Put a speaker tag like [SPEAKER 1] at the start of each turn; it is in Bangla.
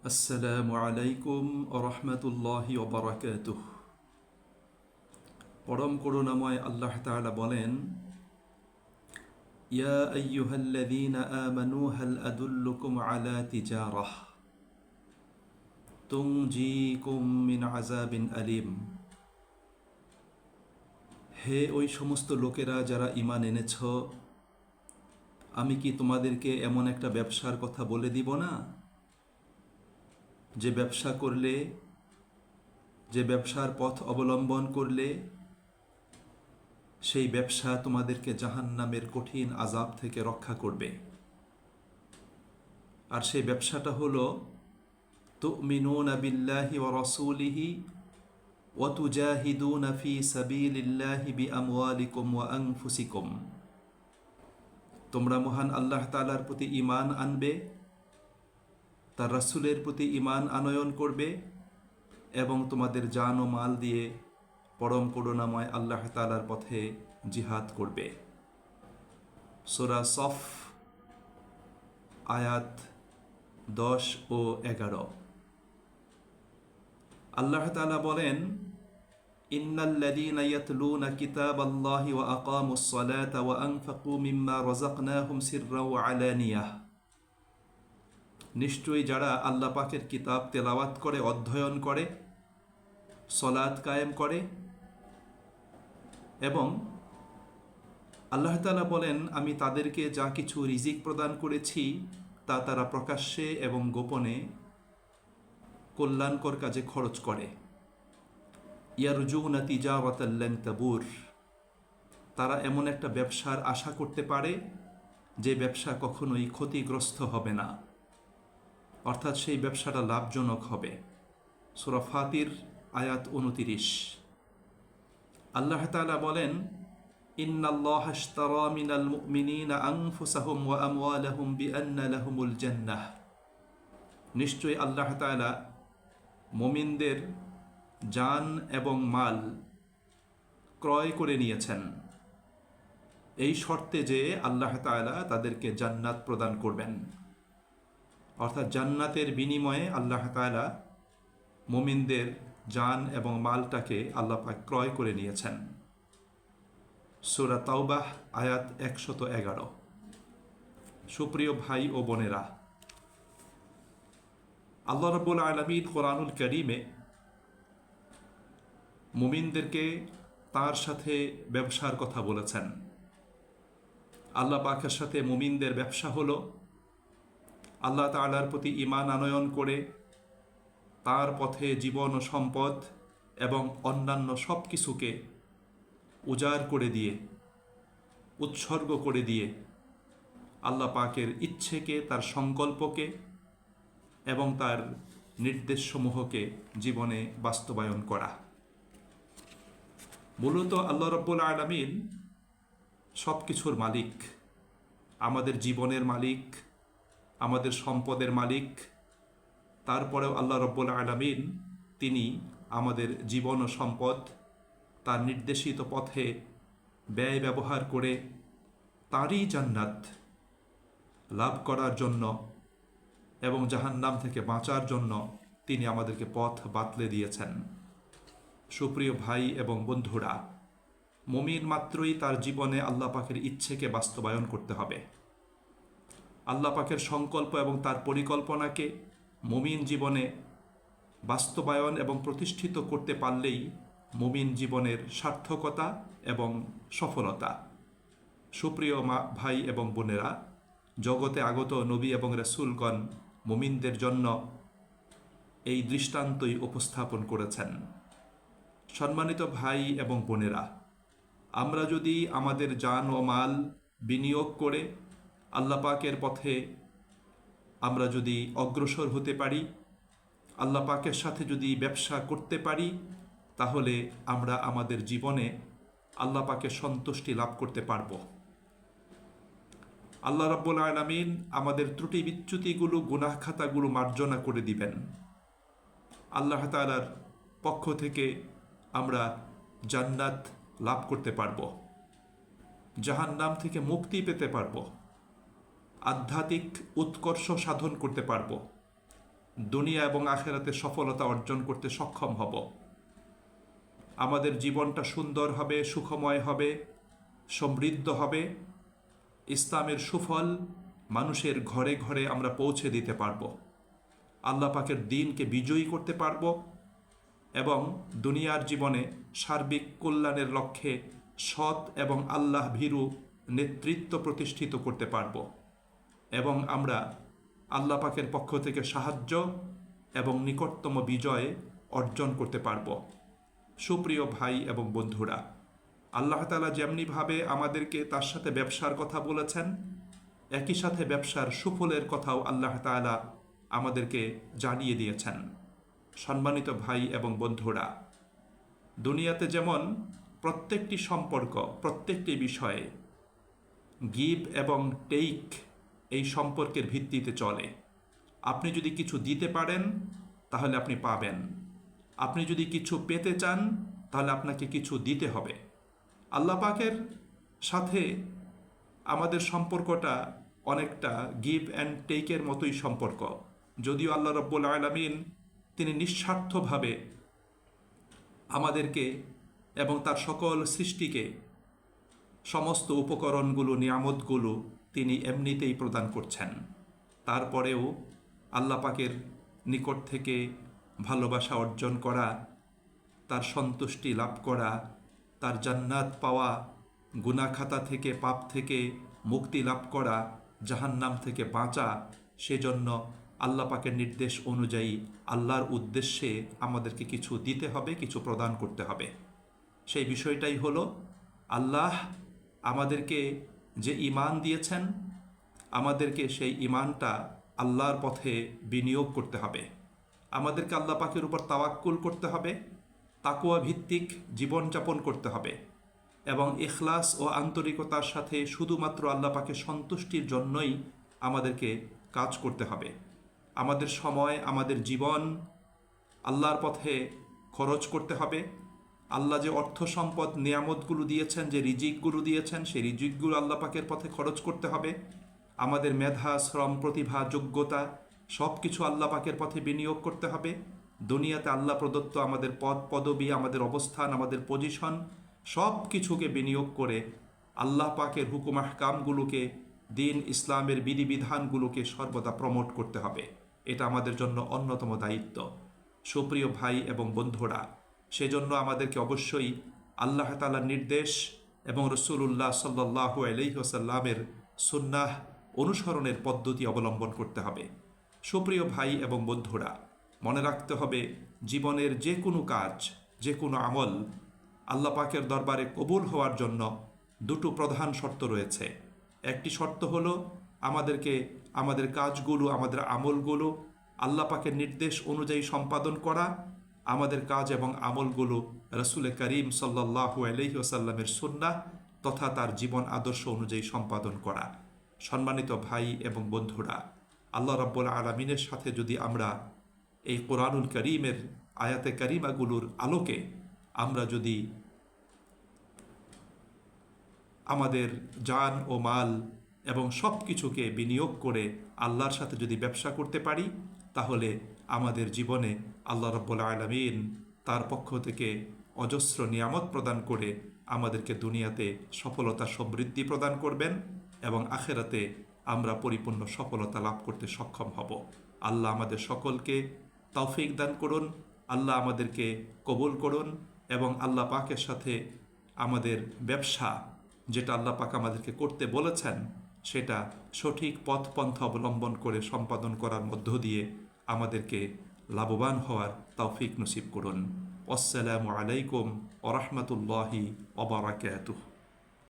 [SPEAKER 1] আসসালামু আলাইকুম রহমতুল্লাহি ওবরাকাতুহ পরম করুণাময় আল্লাহ তাআলা বলেন, ইয়া আইয়ুহাল্লাযীনা আমানু হাল আদুল্লুকুম আলা তিজারাহ। তুনজিকুম মিন আযাবিন আলিম। হে ওই সমস্ত লোকেরা যারা ঈমান এনেছ, আমি কি তোমাদেরকে এমন একটা ব্যবসার কথা বলে দিব না? যে ব্যবসা করলে যে ব্যবসার পথ অবলম্বন করলে সেই ব্যবসা তোমাদেরকে জাহান্নামের কঠিন আজাব থেকে রক্ষা করবে আর সেই ব্যবসাটা হলো তুমিনুন বিল্লাহি ও রসুলিহি وتجاهدون في سبيل الله بأموالكم وأنفسكم তোমরা মহান আল্লাহ তাআলার প্রতি ঈমান আনবে তার রাসূলের প্রতি ইমান আনয়ন করবে এবং তোমাদের জান ও মাল দিয়ে পরম করুণাময় আল্লাহ তাআলার পথে জিহাদ করবে। সোরা সফ, আয়াত দশ ও এগারো। আল্লাহ তাআলা বলেন ইন্নাল্লাযীনা ইয়াতলুনা কিতাবাল্লাহি নিশ্চয়ই যারা আল্লাহ পাকের কিতাব তেলাওয়াত করে, অধ্যয়ন করে সলাদ কায়েম করে এবং আল্লাহ তাআলা বলেন, আমি তাদেরকে যা কিছু রিজিক প্রদান করেছি, তা তারা প্রকাশ্যে এবং গোপনে কল্যাণকর কাজে খরচ করে। ইয়ারজুনা তিজাওয়াতাল্লান তাবুর তারা এমন একটা ব্যবসার আশা করতে পারে, যে ব্যবসা কখনোই ক্ষতিগ্রস্ত হবে না। অর্থাৎ সেই ব্যবসাটা লাভজনক হবে। সুরা ফাতির, আয়াত উনতিরিশ। আল্লাহ তাআলা বলেন নিশ্চয়ই আল্লাহ তাআলা মুমিনদের জান এবং মাল ক্রয় করে নিয়েছেন। এই শর্তে যে আল্লাহ তাআলা তাদেরকে জান্নাত প্রদান করবেন। অর্থাৎ জান্নাতের বিনিময়ে আল্লাহ তাআলা মুমিনদের জান এবং মালটাকে আল্লাহ পাক ক্রয় করে নিয়েছেন। সুরা তাওবাহ, আয়াত একশত এগারো। সুপ্রিয় ভাই ও বোনেরা, আল্লাহ রব্বুল আলমিন কোরআনুল করিমে মুমিনদেরকে তার সাথে ব্যবসার কথা বলেছেন। আল্লাহ পাকের সাথে মুমিনদের ব্যবসা হলো আল্লাহ তালার প্রতি ইমান আনয়ন করে তার পথে জীবন ও সম্পদ এবং অন্যান্য সব কিছুকে উজাড় করে দিয়ে, উৎসর্গ করে দিয়ে আল্লাহ পাকের ইচ্ছেকে, তার সংকল্পকে এবং তার নির্দেশসমূহকে জীবনে বাস্তবায়ন করা। মূলত আল্লাহ রব্বুল আলমিন সব কিছুর মালিক, আমাদের জীবনের মালিক আমাদের সম্পদের মালিক। তারপরেও আল্লাহ রব্বুল আলমিন তিনি আমাদের জীবন ও সম্পদ তার নির্দেশিত পথে ব্যয় ব্যবহার করে তারই জান্নাত লাভ করার জন্য এবং জাহান্নাম থেকে বাঁচার জন্য তিনি আমাদেরকে পথ বাতলে দিয়েছেন। সুপ্রিয় ভাই এবং বন্ধুরা, মমিন মাত্রই তার জীবনে আল্লাহ পাকের ইচ্ছেকে বাস্তবায়ন করতে হবে। আল্লাহ পাকের সংকল্প এবং তার পরিকল্পনাকে মমিন জীবনে বাস্তবায়ন এবং প্রতিষ্ঠিত করতে পারলেই মমিন জীবনের সার্থকতা এবং সফলতা। সুপ্রিয় মা, ভাই এবং বোনেরা, জগতে আগত নবী এবং রসুলগণ মুমিনদের জন্য এই দৃষ্টান্তই উপস্থাপন করেছেন। সম্মানিত ভাই এবং বোনেরা, আমরা যদি আমাদের যান ও মাল বিনিয়োগ করে আল্লাহ পাকের পথে আমরা যদি অগ্রসর হতে পারি, আল্লাহ পাকের সাথে যদি ব্যবসা করতে পারি, তাহলে আমরা আমাদের জীবনে আল্লাহ পাকের সন্তুষ্টি লাভ করতে পারব। আল্লাহ রাব্বুল আলমিন আমাদের ত্রুটি বিচ্যুতিগুলো, গুনাহ খাতাগুলো মার্জনা করে দিবেন। আল্লাহ তালার পক্ষ থেকে আমরা জান্নাত লাভ করতে পারব, জাহান্নাম থেকে মুক্তি পেতে পারব। আধ্যাত্মিক উৎকর্ষ সাধন করতে পারব। দুনিয়া এবং আখেরাতে সফলতা অর্জন করতে সক্ষম হব। আমাদের জীবনটা সুন্দর হবে, সুখময় হবে, সমৃদ্ধ হবে। ইসলামের সুফল মানুষের ঘরে ঘরে আমরা পৌঁছে দিতে পারব। আল্লাহ পাকের দিনকে বিজয়ী করতে পারব এবং দুনিয়ার জীবনে সার্বিক কল্যাণের লক্ষ্যে সৎ এবং আল্লাহ ভীরু নেতৃত্ব প্রতিষ্ঠিত করতে পারব। এবং আমরা আল্লাহ পাকের পক্ষ থেকে সাহায্য এবং নিকটতম বিজয় অর্জন করতে পারব। সুপ্রিয় ভাই এবং বন্ধুরা, আল্লাহ তালা যেমনিভাবে আমাদেরকে তার সাথে ব্যবসার কথা বলেছেন, একই সাথে ব্যবসার সুফলের কথাও আল্লাহ তালা আমাদেরকে জানিয়ে দিয়েছেন। সম্মানিত ভাই এবং বন্ধুরা, দুনিয়াতে যেমন প্রত্যেকটি সম্পর্ক, প্রত্যেকটি বিষয়ে গিভ এবং টেইক এই সম্পর্কের ভিত্তিতে চলে। আপনি যদি কিছু দিতে পারেন, তাহলে আপনি পাবেন। আপনি যদি কিছু পেতে চান, তাহলে আপনাকে কিছু দিতে হবে। আল্লাহ পাকের সাথে আমাদের সম্পর্কটা অনেকটা গিভ অ্যান্ড টেকের মতোই সম্পর্ক। যদিও আল্লাহ রব্বুল আলমিন তিনি নিঃস্বার্থভাবে আমাদেরকে এবং তার সকল সৃষ্টিকে সমস্ত উপকরণগুলো, নিয়ামতগুলো তিনি এমনিতেই প্রদান করছেন। তারপরেও আল্লাহ পাকের নিকট থেকে ভালোবাসা অর্জন করা, তার সন্তুষ্টি লাভ করা, তার জান্নাত পাওয়া, গুনাখাতা থেকে, পাপ থেকে মুক্তি লাভ করা, জাহান্নাম থেকে বাঁচা, সেজন্য আল্লাহ পাকের নির্দেশ অনুযায়ী আল্লাহর উদ্দেশ্যে আমাদেরকে কিছু দিতে হবে, কিছু প্রদান করতে হবে। সেই বিষয়টাই হলো, আল্লাহ আমাদেরকে যে ইমান দিয়েছেন, আমাদেরকে সেই ইমানটা আল্লাহর পথে বিনিয়োগ করতে হবে। আমাদেরকে আল্লাহ পাকের উপর তাওয়াক্কুল করতে হবে তাকুয়া ভিত্তিক জীবনযাপন করতে হবে এবং এখলাস ও আন্তরিকতার সাথে শুধুমাত্র আল্লাহ পাকের সন্তুষ্টির জন্যই আমাদেরকে কাজ করতে হবে। আমাদের সময়, আমাদের জীবন আল্লাহর পথে খরচ করতে হবে। আল্লাহ যে অর্থ সম্পদ, নিয়ামতগুলো দিয়েছেন, যে রিজিকগুলো দিয়েছেন, সেই রিজিকগুলো আল্লাহ পাকের পথে খরচ করতে হবে। আমাদের মেধা, শ্রম, প্রতিভা, যোগ্যতা সব কিছু আল্লাহ পাকের পথে বিনিয়োগ করতে হবে। দুনিয়াতে আল্লাহ প্রদত্ত আমাদের পদ, পদবি, আমাদের অবস্থান, আমাদের পজিশন সব কিছুকে বিনিয়োগ করে আল্লাহ পাকের হুকুম দিন ইসলামের বিধিবিধানগুলোকে সর্বদা প্রমোট করতে হবে। এটা আমাদের জন্য অন্যতম দায়িত্ব। সুপ্রিয় ভাই এবং বন্ধুরা সেজন্য আমাদেরকে অবশ্যই আল্লাহ তালার নির্দেশ এবং রসুল্লাহ সাল্লাহ আলহিহসাল্লামের সুন্নাহ অনুসরণের পদ্ধতি অবলম্বন করতে হবে। সুপ্রিয় ভাই এবং বন্ধুরা, মনে রাখতে হবে জীবনের যে কোনো কাজ, যে কোনো আমল আল্লাহ পাকের দরবারে কবুল হওয়ার জন্য দুটো প্রধান শর্ত রয়েছে। একটি শর্ত হল আমাদেরকে আমাদের কাজগুলো, আমাদের আমলগুলো আল্লাহ পাকের নির্দেশ অনুযায়ী সম্পাদন করা আমাদের কাজ এবং আমলগুলো রসুল করিম সাল্লাহু আলহি আসাল্লামের সুন্না তথা তার জীবন আদর্শ অনুযায়ী সম্পাদন করা। সম্মানিত ভাই এবং বন্ধুরা, আল্লাহ রাব্বুল আলমিনের সাথে যদি আমরা এই কোরআনুল করিমের, আয়াতে করিমাগুলোর আলোকে আমরা যদি আমাদের জান ও মাল এবং সব কিছুকে বিনিয়োগ করে আল্লাহর সাথে যদি ব্যবসা করতে পারি, তাহলে আমাদের জীবনে আল্লাহ রব্বুল আলমিন তার পক্ষ থেকে অজস্র নিয়ামত প্রদান করে আমাদেরকে দুনিয়াতে সফলতা সমৃদ্ধি প্রদান করবেন এবং আখেরাতে আমরা পরিপূর্ণ সফলতা লাভ করতে সক্ষম হব। আল্লাহ আমাদের সকলকে তৌফিক দান করুন, আল্লাহ আমাদেরকে কবুল করুন এবং আল্লাহ পাকের সাথে আমাদের ব্যবসা যেটা আল্লাহ পাক আমাদেরকে করতে বলেছেন, সেটা সঠিক পথ পন্থা অবলম্বন করে সম্পাদন করার মধ্য দিয়ে আমাদেরকে লাভবান হওয়ার তৌফিক নসিব করুন। আসসালামু আলাইকুম ওরহমতুল্লাহি ওবরাকাতুহ